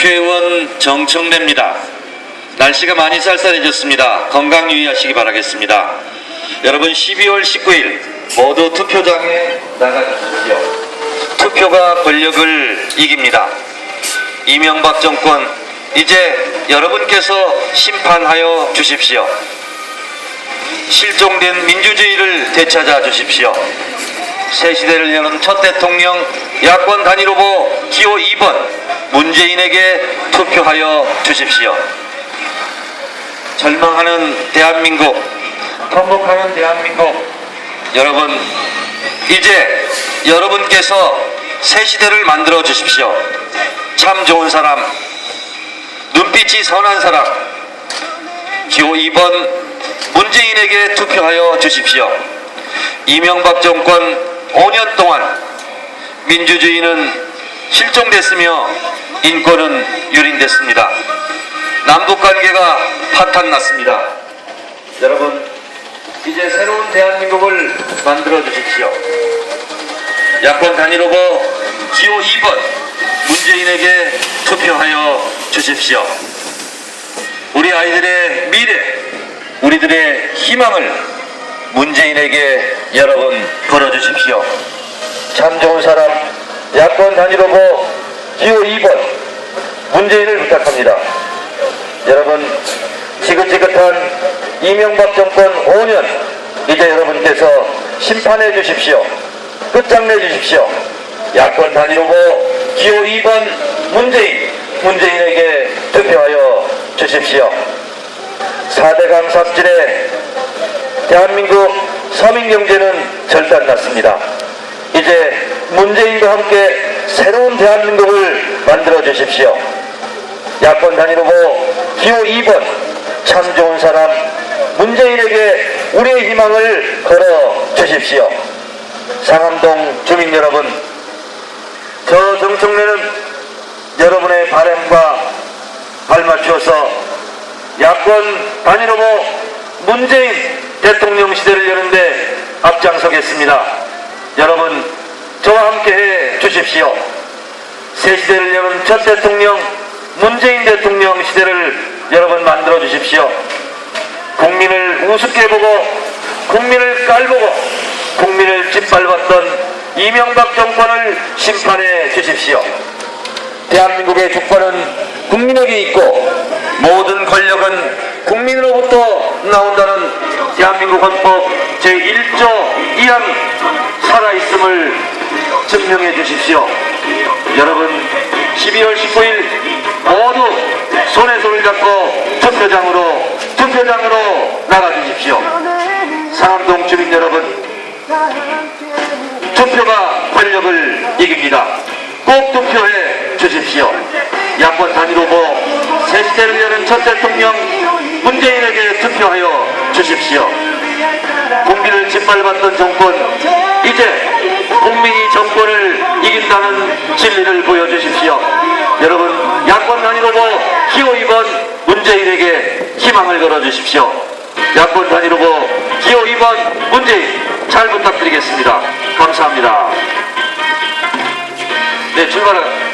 국회의원 정청래입니다. 날씨가 많이 쌀쌀해졌습니다. 건강 유의하시기 바라겠습니다. 여러분 12월 19일 모두 투표장에 나가주십시오. 투표가 권력을 이깁니다. 이명박 정권 이제 여러분께서 심판하여 주십시오. 실종된 민주주의를 되찾아 주십시오. 새 시대를 여는 첫 대통령 야권 단일 후보 기호 2번 문재인에게 투표하여 주십시오. 절망하는 대한민국, 통곡하는 대한민국, 여러분, 이제 여러분께서 새 시대를 만들어 주십시오. 참 좋은 사람, 눈빛이 선한 사람, 기호 2번 문재인에게 투표하여 주십시오. 이명박 정권 5년 동안 민주주의는 실종됐으며 인권은 유린됐습니다. 남북 관계가 파탄났습니다. 여러분, 이제 새로운 대한민국을 만들어 주십시오. 야권 단일 후보 기호 2번 문재인에게 투표하여 주십시오. 우리 아이들의 미래, 우리들의 희망을 문재인에게 여러분 걸어주십시오. 참 좋은 사람, 야권 단일 후보 기호 2번 문재인을 부탁합니다. 여러분, 지긋지긋한 이명박 정권 5년 이제 여러분께서 심판해 주십시오. 끝장내 주십시오. 야권 단일 후보 기호 2번 문재인, 문재인에게 투표하여 주십시오. 4대강 삽질에 대한민국 서민 경제는 절단났습니다. 이제 문재인과 함께 새로운 대한민국을 만들어 주십시오. 야권 단일 후보 기호 2번 참 좋은 사람 문재인에게 우리의 희망을 걸어 주십시오. 상암동 주민 여러분, 저 정청래는 여러분의 바램과 발맞추어서 야권 단일 후보 문재인 대통령 시대를 여는데 앞장서겠습니다. 여러분, 저와 함께 해 주십시오. 새 시대를 여는 첫 대통령 문재인 대통령 시대를 여러분 만들어 주십시오. 국민을 우습게 보고 국민을 깔보고 국민을 짓밟았던 이명박 정권을 심판해 주십시오. 대한민국의 주권은 국민에게 있고 모든 권력은 국민으로부터 나온다는 대한민국 헌법 제1조 2항 살아있음을 증명해 주십시오. 여러분 12월 19일 모두 손에 손을 잡고 투표장으로 투표장으로 나가 주십시오. 상암동 주민 여러분 투표가 권력을 이깁니다. 꼭 투표해 주십시오. 야권 후보 새 시대를 여는 첫 대통령 문재인에게 투표하여 주십시오. 국민을 짓밟았던 정권 이제 국민이 정권을 이긴다는 진리를 보여주십시오. 여러분 야권 후보 기호 2번 문재인에게 희망을 걸어주십시오. 야권 후보 기호 2번 문재인 잘 부탁드리겠습니다. 감사합니다. 네, 출발하